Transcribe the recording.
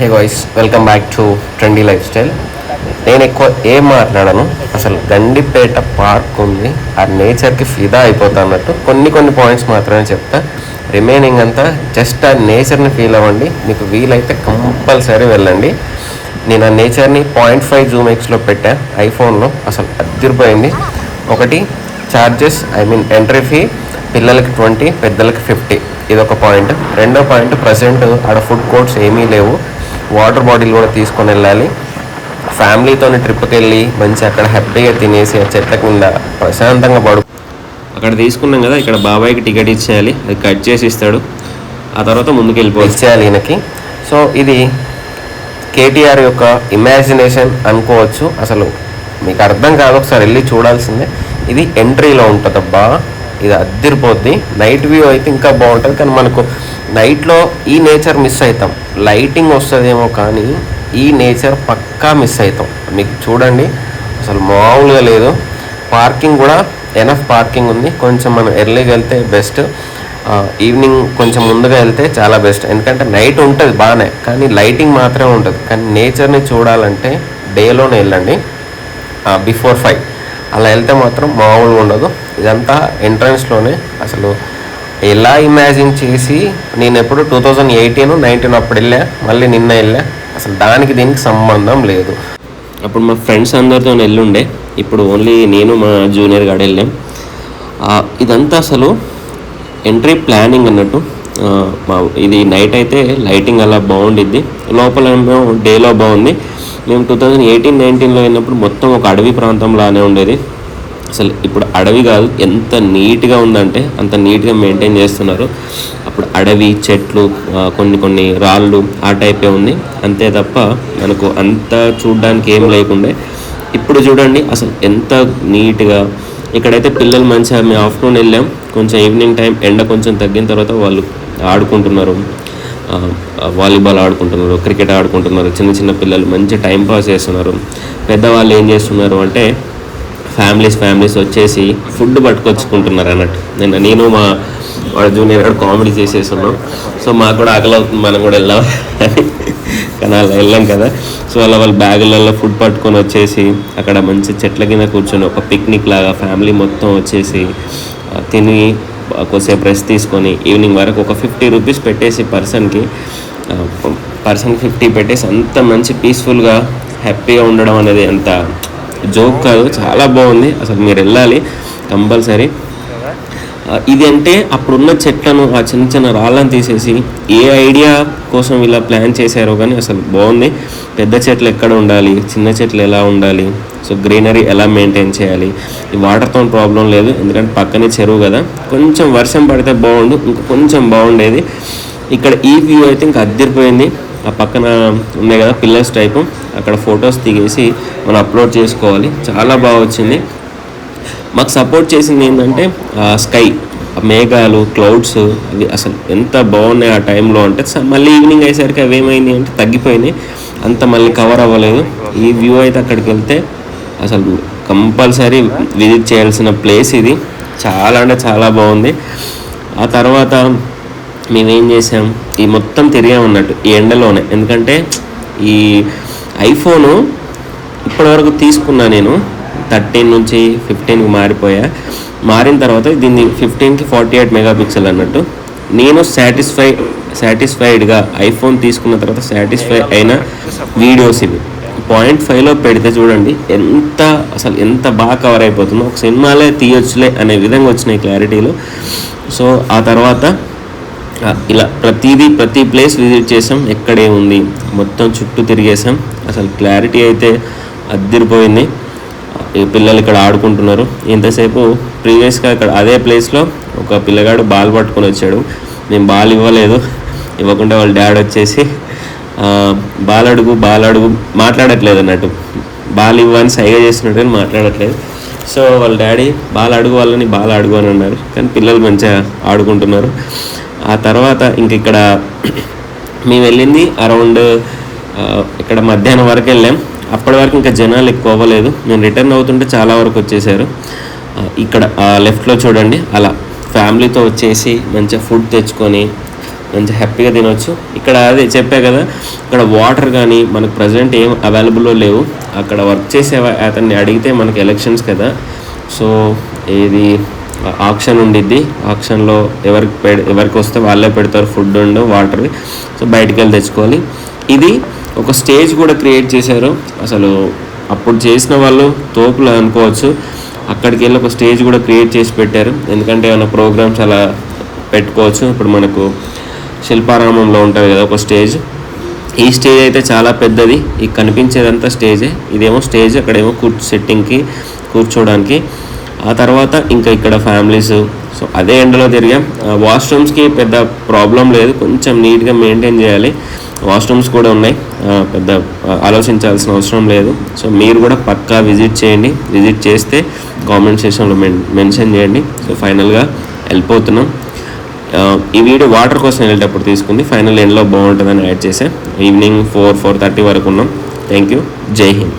Hey voice welcome back to trendy life style. నేను ఎక్కువ ఏం మాట్లాడను అసలు గండిపేట పార్క్ ఉంది ఆ నేచర్కి ఫిదా అయిపోతా అన్నట్టు కొన్ని కొన్ని పాయింట్స్ మాత్రమే చెప్తా. రిమైనింగ్ అంతా జస్ట్ ఆ నేచర్ని ఫీల్ అవ్వండి మీకు వీలైతే కంపల్సరీ వెళ్ళండి. నేను ఆ నేచర్ని పాయింట్ ఫైవ్ జూమ్ ఎక్స్లో పెట్టా ఐఫోన్లో అసలు అద్దరిపోయింది. ఒకటి charges I mean entry fee పిల్లలకి ట్వంటీ పెద్దలకి ఫిఫ్టీ ఇది ఒక పాయింట్. రెండో పాయింట్ ప్రజెంట్ ఆడ ఫుడ్ కోర్ట్స్ ఏమీ లేవు. వాటర్ బాటిల్ కూడా తీసుకొని వెళ్ళాలి. ఫ్యామిలీతో ట్రిప్కి వెళ్ళి మంచి అక్కడ హ్యాపీగా తినేసి ఆ చెట్ల కింద ప్రశాంతంగా పడు అక్కడ తీసుకున్నాం కదా ఇక్కడ బాబాయ్కి టికెట్ ఇచ్చేయాలి. అది కట్ చేసి ఇస్తాడు. ఆ తర్వాత ముందుకు వెళ్ళిపోయి ఇచ్చేయాలి ఈయనకి. సో ఇది కేటీఆర్ యొక్క ఇమాజినేషన్ అనుకోవచ్చు. అసలు మీకు అర్థం కాదు ఒకసారి వెళ్ళి చూడాల్సిందే. ఇది ఎంట్రీలో ఉంటుందబ్బా. ఇది అద్దరిపోద్ది. నైట్ వ్యూ అయితే ఇంకా బాగుంటుంది. కానీ మనకు నైట్లో ఈ నేచర్ మిస్ అవుతాం. లైటింగ్ వస్తుందేమో కానీ ఈ నేచర్ పక్కా మిస్ అవుతాం. మీకు చూడండి అసలు మామూలుగా లేదు. పార్కింగ్ కూడా ఎనఫ్ పార్కింగ్ ఉంది. కొంచెం మనం ఎర్లీగా వెళ్తే బెస్ట్ ఈవినింగ్ కొంచెం ముందుగా వెళ్తే చాలా బెస్ట్ ఎందుకంటే నైట్ ఉంటుంది బాగానే కానీ లైటింగ్ మాత్రమే ఉంటుంది. కానీ నేచర్ని చూడాలంటే డేలోనే వెళ్ళండి. బిఫోర్ ఫైవ్ అలా వెళ్తే మాత్రం మామూలుగా ఉండదు. ఇదంతా ఎంట్రన్స్లోనే అసలు ఎలా ఇమాజిన్ చేసి నేను ఎప్పుడు టూ థౌజండ్ ఎయిటీన్ నైన్టీన్ అప్పుడు వెళ్ళా మళ్ళీ నిన్న వెళ్ళా అసలు దానికి దీనికి సంబంధం లేదు. అప్పుడు మా ఫ్రెండ్స్ అందరితో వెళ్ళుండే ఇప్పుడు ఓన్లీ నేను మా జూనియర్ గాడు వెళ్ళాం ఇదంతా అసలు ఎంట్రీ ప్లానింగ్ అన్నట్టు. మా ఇది నైట్ అయితే లైటింగ్ అలా బాగుండిద్ది. లోపల డేలో బాగుంది. మేము టూ థౌజండ్ ఎయిటీన్ నైన్టీన్లో వెళ్ళినప్పుడు మొత్తం ఒక అడవి ప్రాంతంలానే ఉండేది. అసలు ఇప్పుడు అడవి కాదు ఎంత నీట్గా ఉందంటే అంత నీట్గా మెయింటైన్ చేస్తున్నారు. అప్పుడు అడవి చెట్లు కొన్ని కొన్ని రాళ్ళు ఆ టైపే ఉంది. అంతే తప్ప మనకు అంత చూడడానికి ఏం లేకుండే. ఇప్పుడు చూడండి అసలు ఎంత నీట్గా. ఇక్కడైతే పిల్లలు మంచిగా మేము ఆఫ్టర్నూన్ వెళ్ళాం. కొంచెం ఈవినింగ్ టైం ఎండ కొంచెం తగ్గిన తర్వాత వాళ్ళు ఆడుకుంటున్నారు. వాలీబాల్ ఆడుకుంటున్నారు క్రికెట్ ఆడుకుంటున్నారు. చిన్న చిన్న పిల్లలు మంచి టైం పాస్ చేస్తున్నారు. పెద్దవాళ్ళు ఏం చేస్తున్నారు అంటే ఫ్యామిలీస్ ఫ్యామిలీస్ వచ్చేసి ఫుడ్ పట్టుకొచ్చుకుంటున్నారు అన్నట్టు. నిన్న నేను మా వాడు జూనియర్ గారు కామెడీ చేసేస్తున్నాం సో మాకు కూడా ఆకలి అవుతుంది మనం కూడా వెళ్ళాం కానీ అలా వెళ్ళాం కదా. సో అలా వాళ్ళ బ్యాగులలో ఫుడ్ పట్టుకొని వచ్చేసి అక్కడ మంచి చెట్ల కింద కూర్చొని ఒక పిక్నిక్ లాగా ఫ్యామిలీ మొత్తం వచ్చేసి తిని కొద్దిసేపు రెస్ట్ తీసుకొని ఈవినింగ్ వరకు ఒక ఫిఫ్టీ రూపీస్ పెట్టేసి పర్సన్కి పర్సన్కి ఫిఫ్టీ పెట్టేసి అంత మంచి పీస్ఫుల్గా హ్యాపీగా ఉండడం అనేది అంత జోక్ కాదు చాలా బాగుంది. అసలు మీరు వెళ్ళాలి కంపల్సరీ. ఇది అంటే అప్పుడున్న చెట్లను ఆ చిన్న చిన్న రాళ్ళను తీసేసి ఏ ఐడియా కోసం ఇలా ప్లాన్ చేశారో కానీ అసలు బాగుంది. పెద్ద చెట్లు ఎక్కడ ఉండాలి చిన్న చెట్లు ఎలా ఉండాలి సో గ్రీనరీ ఎలా మెయింటైన్ చేయాలి ఈ వాటర్తో ప్రాబ్లం లేదు ఎందుకంటే పక్కనే చెరువు కదా. కొంచెం వర్షం పడితే బాగుండు ఇంకా కొంచెం బాగుండేది. ఇక్కడ ఈ వ్యూ అయితే ఇంకా అద్దరిపోయింది. ఆ పక్కన ఉన్నాయి కదా పిల్లర్స్ టైపు అక్కడ ఫొటోస్ దిగేసి మనం అప్లోడ్ చేసుకోవాలి. చాలా బాగా వచ్చింది. మాకు సపోర్ట్ చేసింది ఏంటంటే స్కై మేఘాలు క్లౌడ్స్ అవి అసలు ఎంత బాగున్నాయి ఆ టైంలో అంటే మళ్ళీ ఈవినింగ్ అయ్యేసరికి అవి ఏమైంది అంటే తగ్గిపోయినాయి. అంత మళ్ళీ కవర్ అవ్వలేదు. ఈ వ్యూ అయితే అక్కడికి వెళ్తే అసలు కంపల్సరీ విజిట్ చేయాల్సిన ప్లేస్ ఇది. చాలా అంటే చాలా బాగుంది. ఆ తర్వాత మేమేం చేసాం? ఈ మొత్తం తిరిగామన్నట్టు ఈ ఎండలోనే. ఎందుకంటే ఈ ఐఫోను ఇప్పటివరకు తీసుకున్నా నేను. థర్టీన్ నుంచి ఫిఫ్టీన్కి మారిపోయా. మారిన తర్వాత దీన్ని ఫిఫ్టీన్కి ఫార్టీ ఎయిట్ మెగా పిక్సెల్ అన్నట్టు. నేను సాటిస్ఫై సాటిస్ఫైడ్గా ఐఫోన్ తీసుకున్న తర్వాత సాటిస్ఫై అయిన వీడియోస్ ఇవి. పాయింట్ ఫైవ్లో పెడితే చూడండి ఎంత అసలు ఎంత బాగా కవర్ అయిపోతుందో. ఒక సినిమాలే తీయొచ్చులే అనే విధంగా వచ్చినాయి క్లారిటీలో. సో ఆ తర్వాత ఇలా ప్రతిదీ ప్రతి ప్లేస్ విజిట్ చేసాం ఎక్కడే ఉంది మొత్తం చుట్టూ తిరిగేసాం. అసలు క్లారిటీ అయితే అద్దరిపోయింది. పిల్లలు ఇక్కడ ఆడుకుంటున్నారు. ఇంతసేపు ప్రీవియస్గా ఇక్కడ అదే ప్లేస్లో ఒక పిల్లగాడు బాల్ పట్టుకొని వచ్చాడు. నేను బాల్ ఇవ్వలేదు. ఇవ్వకుండా వాళ్ళ డాడ్ వచ్చేసి బాల్ అడుగు బాల్ అడుగు మాట్లాడట్లేదు అన్నట్టు. బాల్ ఇవ్వని సైగ చేసినట్టు కానీ మాట్లాడట్లేదు. సో వాళ్ళ డాడీ బాల్ అడుగు వాళ్ళని బాల్ అడుగు అని అన్నారు. కానీ పిల్లలు మంచిగా ఆడుకుంటున్నారు. ఆ తర్వాత ఇంక ఇక్కడ మేము వెళ్ళింది అరౌండ్ ఇక్కడ మధ్యాహ్నం వరకు వెళ్ళాం. అప్పటి వరకు ఇంకా జనాలు ఎక్కువ అవ్వలేదు. నేను రిటర్న్ అవుతుంటే చాలా వరకు వచ్చేసారు. ఇక్కడ లెఫ్ట్లో చూడండి. అలా ఫ్యామిలీతో వచ్చేసి మంచిగా ఫుడ్ తెచ్చుకొని మంచి హ్యాపీగా తినొచ్చు. ఇక్కడ అదే చెప్పా కదా ఇక్కడ వాటర్ కానీ మనకు ప్రజెంట్ ఏం అవైలబుల్లో లేవు. అక్కడ వర్క్ చేసే అతన్ని అడిగితే మనకి ఎలక్షన్స్ కదా. సో ఇది ఆప్షన్ ఉండిద్ది. ఆప్షన్లో ఎవరికి పె ఎవరికి వస్తే వాళ్ళే పెడతారు ఫుడ్ ఉండు వాటర్. సో బయటికి వెళ్ళి తెచ్చుకోవాలి. ఇది ఒక స్టేజ్ కూడా క్రియేట్ చేశారు. అసలు అప్పుడు చేసిన వాళ్ళు తోపులు అనుకోవచ్చు. అక్కడికి వెళ్ళి ఒక స్టేజ్ కూడా క్రియేట్ చేసి పెట్టారు. ఎందుకంటే ఏమైనా ప్రోగ్రామ్స్ అలా పెట్టుకోవచ్చు. ఇప్పుడు మనకు శిల్పారామంలో ఉంటుంది కదా ఒక స్టేజ్. ఈ స్టేజ్ అయితే చాలా పెద్దది. ఈ కనిపించేదంతా స్టేజే. ఇదేమో స్టేజ్ అక్కడేమో కూర్చు సెట్టింగ్కి కూర్చోవడానికి ఆ తర్వాత ఇంకా ఇక్కడ ఫ్యామిలీస్ సో అదే ఎండలో తిరిగాం. వాష్రూమ్స్కి పెద్ద ప్రాబ్లం లేదు. కొంచెం నీట్గా మెయింటైన్ చేయాలి. వాష్రూమ్స్ కూడా ఉన్నాయి. పెద్ద ఆలోచించాల్సిన అవసరం లేదు. సో మీరు కూడా పక్కా విజిట్ చేయండి. విజిట్ చేస్తే కామెంట్ సెషన్లో మెన్ మెన్షన్ చేయండి. సో ఫైనల్గా వెళ్ళిపోతున్నాం ఈ వీడియో వాటర్ కోసం వెళ్ళేటప్పుడు తీసుకుంది. ఫైనల్ ఎండ్లో బాగుంటుందని యాడ్ చేసా ఈవినింగ్ ఫోర్ ఫోర్ థర్టీ వరకు ఉన్నాం. థ్యాంక్ యూ జై హింద్